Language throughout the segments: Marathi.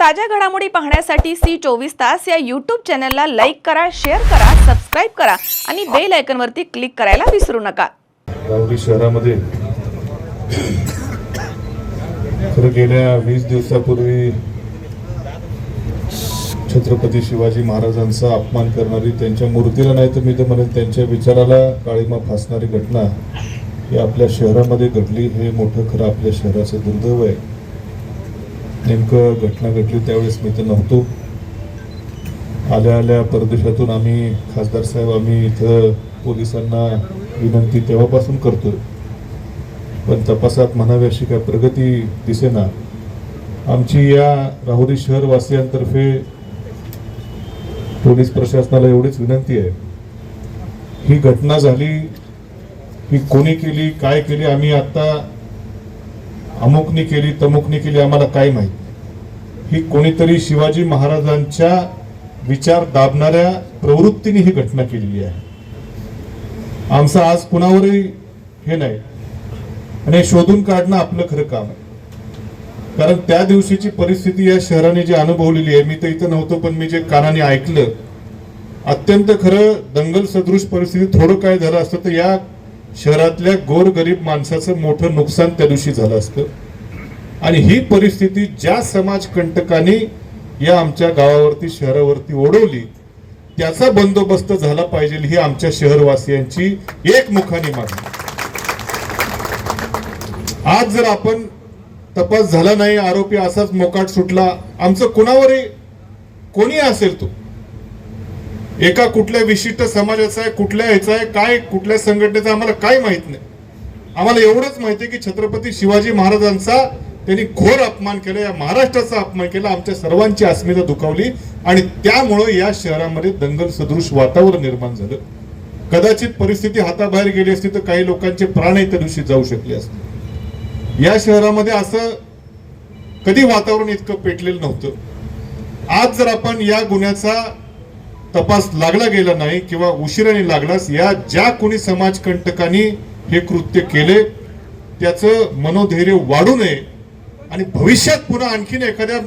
ताज्या घडामोडी पाहण्यासाठी सी चोवीस तास या यूट्यूब चॅनलला लाईक करा शेअर करा सबस्क्राईब करा आणि बेल आयकॉनवरती क्लिक करायला विसरू नका. राहुरी शहरामध्ये तर गेल्या वीस दिवसापूर्वी छत्रपती शिवाजी महाराजांचा अपमान करणारी त्यांच्या मूर्तीला नाही तर मी तर म्हणेन त्यांच्या विचाराला काळीमा फासणारी घटना ही आपल्या शहरामध्ये घडली. हे मोठं खरं आपल्या शहराचं दुर्दैव आहे. नेमकं घटना घडली त्यावेळेस मी तर नव्हतो. आल्या आल्या परदेशातून आम्ही खासदार साहेब आम्ही इथं पोलिसांना विनंती तेव्हापासून करतो पण तपासात म्हणावी अशी काय प्रगती दिसेना. आमची या राहुरी शहरवासियांतर्फे पोलीस प्रशासनाला एवढीच विनंती आहे. ही घटना झाली ही कोणी केली काय केली आम्ही आता अमुकनी केली तमुकनी केली आम्हाला काय माहीत ही कोणीतरी शिवाजी महाराजांच्या विचार दाबणाऱ्या प्रवृत्तीने ही घटना केलेली आहे. आमचं आज कुणावरही हे नाही. आणि हे शोधून काढणं आपलं खरं काम आहे. कारण त्या दिवशीची परिस्थिती या शहराने जी अनुभवलेली आहे मी तर इथं नव्हतो पण मी जे कानाने ऐकलं अत्यंत खरं दंगल सदृश परिस्थिती थोडं काय झालं असतं तर या शहरातल्या गोरगरीब माणसाचं मोठं नुकसान त्या दिवशी झालं असतं. आणि ही परिस्थिती ज्या समाजकंटकांनी या आमच्या गावावरती शहरावरती ओढवली त्याचा बंदोबस्त झाला पाहिजे ही आमच्या शहरवासियांची एकमुखाने मागणी. आज जर आपण तपास झाला नाही आरोपी असाच मोकाट सुटला आमचं कुणावरही कोणी असेल तो एका कुठल्या विशिष्ट समाजाचा आहे कुठल्या ह्याचा आहे काय कुठल्या संघटनेचा आम्हाला काय माहीत नाही. आम्हाला एवढंच माहिती आहे की छत्रपती शिवाजी महाराजांचा त्यांनी घोर अपमान केला या महाराष्ट्राचा अपमान केला आमच्या सर्वांची अस्मिता दुखावली आणि त्यामुळं या शहरामध्ये दंगल सदृश वातावरण निर्माण झालं. कदाचित परिस्थिती हाताबाहेर गेली असती तर काही लोकांचे प्राणही त्या दिवशी जाऊ शकले असते. या शहरामध्ये असं कधी वातावरण इतकं पेटलेलं नव्हतं. आज जर आपण या गुन्ह्याचा तपास लागला गेला नाही किंवा उशिराने लागलास या ज्या कोणी समाजकंटकांनी हे कृत्य केले त्याचं मनोधैर्य वाढू नये आणि भविष्यात पुन्हा आणखीन एखाद्या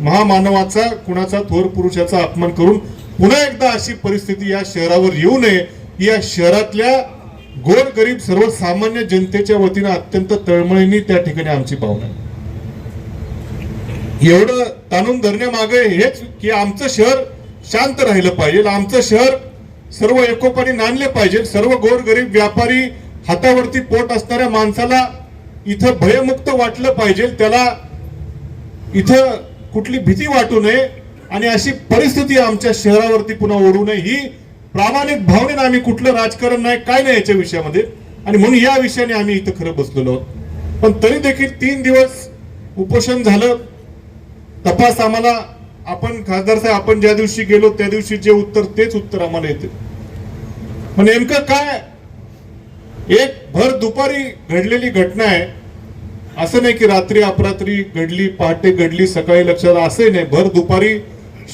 महामानवाचा कुणाचा थोर पुरुषाचा अपमान करून पुन्हा एकदा अशी परिस्थिती या शहरावर येऊ नये या शहरातल्या गोरगरीब सर्वसामान्य जनतेच्या वतीनं अत्यंत तळमळीने त्या ठिकाणी आमची भावना एवढं ताणून धरण्यामागे हेच की आमचं शहर शांत राहिलं पाहिजे. आमचं शहर सर्व एकोपाने नांदले पाहिजे. सर्व गोरगरीब व्यापारी हातावरती पोट असणाऱ्या माणसाला इथं भयमुक्त वाटलं पाहिजे. त्याला इथं कुठली भीती वाटू नये आणि अशी परिस्थिती आमच्या शहरावरती पुन्हा ओढू नये. ही प्रामाणिक भावनेनं आम्ही कुठलं राजकारण नाही काय नाही याच्या विषयामध्ये. आणि म्हणून या विषयाने आम्ही इथं खरं बसलेलो आहोत. पण तरी देखील तीन दिवस उपोषण झालं. तपास आम्हाला आपण खासदार साहेब आपण ज्या दिवशी गेलो त्या दिवशी जे उत्तर तेच उत्तर आम्हाला येते. मग नेमकं काय एक भर दुपारी घडलेली घटना आहे. असं नाही की रात्री अपरात्री घडली पहाटे घडली सकाळी लक्षात असंही नाही. भर दुपारी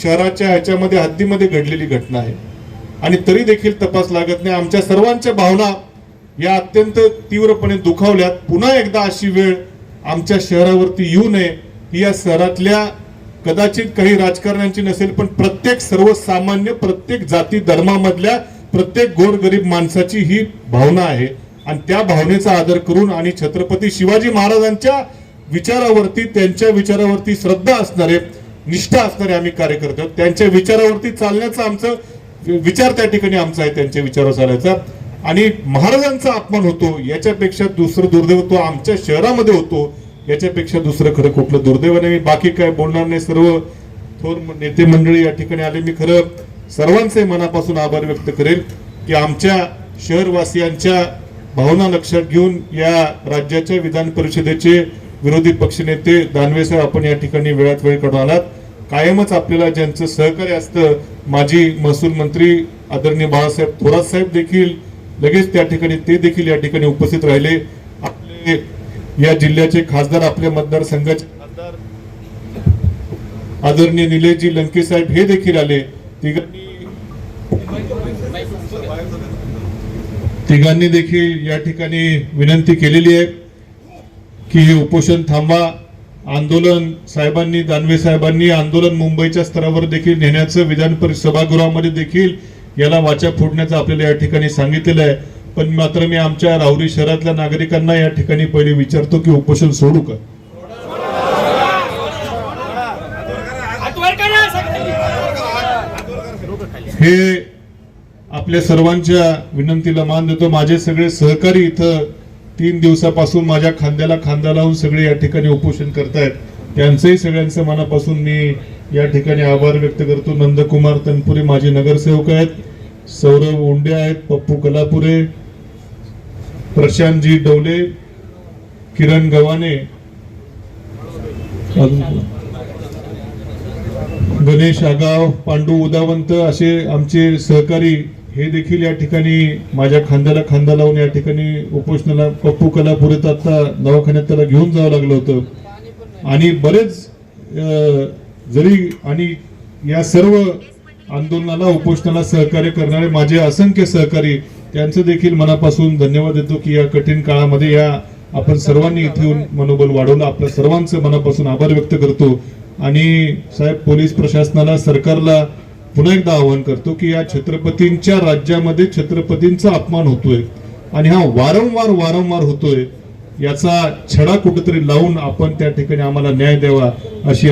शहराच्या ह्याच्यामध्ये हद्दीमध्ये घडलेली घटना आहे. आणि तरी देखील तपास लागत नाही. आमच्या सर्वांच्या भावना या अत्यंत तीव्रपणे दुखावल्यात. पुन्हा एकदा अशी वेळ आमच्या शहरावरती येऊ नये. ही या शहरातल्या कदाचित काही राजकारण्यांची नसेल पण प्रत्येक सर्वसामान्य प्रत्येक जाती धर्मामधल्या प्रत्येक गोरगरीब माणसाची ही भावना आहे. आणि त्या भावनेचा आदर करून आणि छत्रपती शिवाजी महाराजांच्या विचारावरती त्यांच्या विचारावरती श्रद्धा असणारे निष्ठा असणारे आम्ही कार्यकर्ते आहोत. त्यांच्या विचारावरती चालण्याचा आमचं विचार त्या ठिकाणी आमचा आहे त्यांच्या विचारावर चालायचा. आणि महाराजांचा अपमान होतो याच्यापेक्षा दुसरं दुर्दैव तो आमच्या शहरामध्ये होतो. याच्यापेक्षा दुसरं खरं कुठलं दुर्दैव नाही. मी बाकी काय बोलणार नाही. सर्व थोर नेते मंडळी या ठिकाणी आले. मी खरं सर्वांचे मनापासून आभार व्यक्त करेल की आमच्या शहरवासियांच्या भावना लक्षात घेऊन या राज्याच्या विधान परिषदेचे विरोधी पक्षनेते दानवे साहेब आपण या ठिकाणी वेळात वेळ काढून आलात. कायमच आपल्याला ज्यांचं सहकार्य असतं माजी महसूल मंत्री आदरणीय बाळासाहेब थोरात साहेब देखील लगेच त्या ठिकाणी ते देखील या ठिकाणी उपस्थित राहिले. आपले या जिल्ह्याचे खासदार आपल्या मतदारसंघाचे खासदार आदरणीय निलेशजी लंके साहेब हे देखील आले. तिघांनी तिघांनी देखील या ठिकाणी विनंती केलेली आहे की हे उपोषण थांबा आंदोलन साहेबांनी दानवे साहेबांनी आंदोलन मुंबईच्या स्तरावर देखील नेण्याचं विधान परिषद सभागृहामध्ये देखील याला वाचा फोडण्याचं आपल्याला या ठिकाणी सांगितलेलं आहे. पण मात्र मी आमच्या राहुरी शहरातल्या नागरिकांना या ठिकाणी पहिले विचारतो की उपोषण सोडू का? हे आपल्या सर्वांच्या विनंतीला मान देतो. माझे सगळे सहकारी इथं तीन दिवसापासून माझ्या खांद्याला खांदा लावून सगळे या ठिकाणी उपोषण करतायत. त्यांचंही सगळ्यांचं मनापासून मी या ठिकाणी आभार व्यक्त करतो. नंदकुमार तनपुरे माझे नगरसेवक आहेत. सौरभ उंडे आहेत. पप्पू कलापुरे प्रशांतजी डवले किरण गव्हाणे गणेश आगाव पांडू उदावंत असे आमचे सहकारी हे देखील या ठिकाणी माझ्या खांद्याला खांदा लावून या ठिकाणी उपोषणाला पप्पू कलापुरेत आता दवाखान्यात त्याला घेऊन जावं लागलं होतं. आणि बरेच अं, जरी आणि या सर्व आंदोलनाला उपोषणाला सहकार्य करणारे माझे असंख्य सहकारी त्यांचं देखील मनापासून धन्यवाद देतो की या कठीण काळामध्ये या आपण सर्वांनी इथे येऊन मनोबल वाढवलं. आपल्या सर्वांचं मनापासून आभार व्यक्त करतो. आणि साहेब पोलीस प्रशासनाला सरकारला पुन्हा एकदा आवाहन करतो की या छत्रपतींच्या राज्यामध्ये छत्रपतींचा अपमान होतोय आणि हा वारंवार वारंवार होतोय याचा छडा कुठेतरी लावून आपण त्या ठिकाणी आम्हाला न्याय द्यावा अशी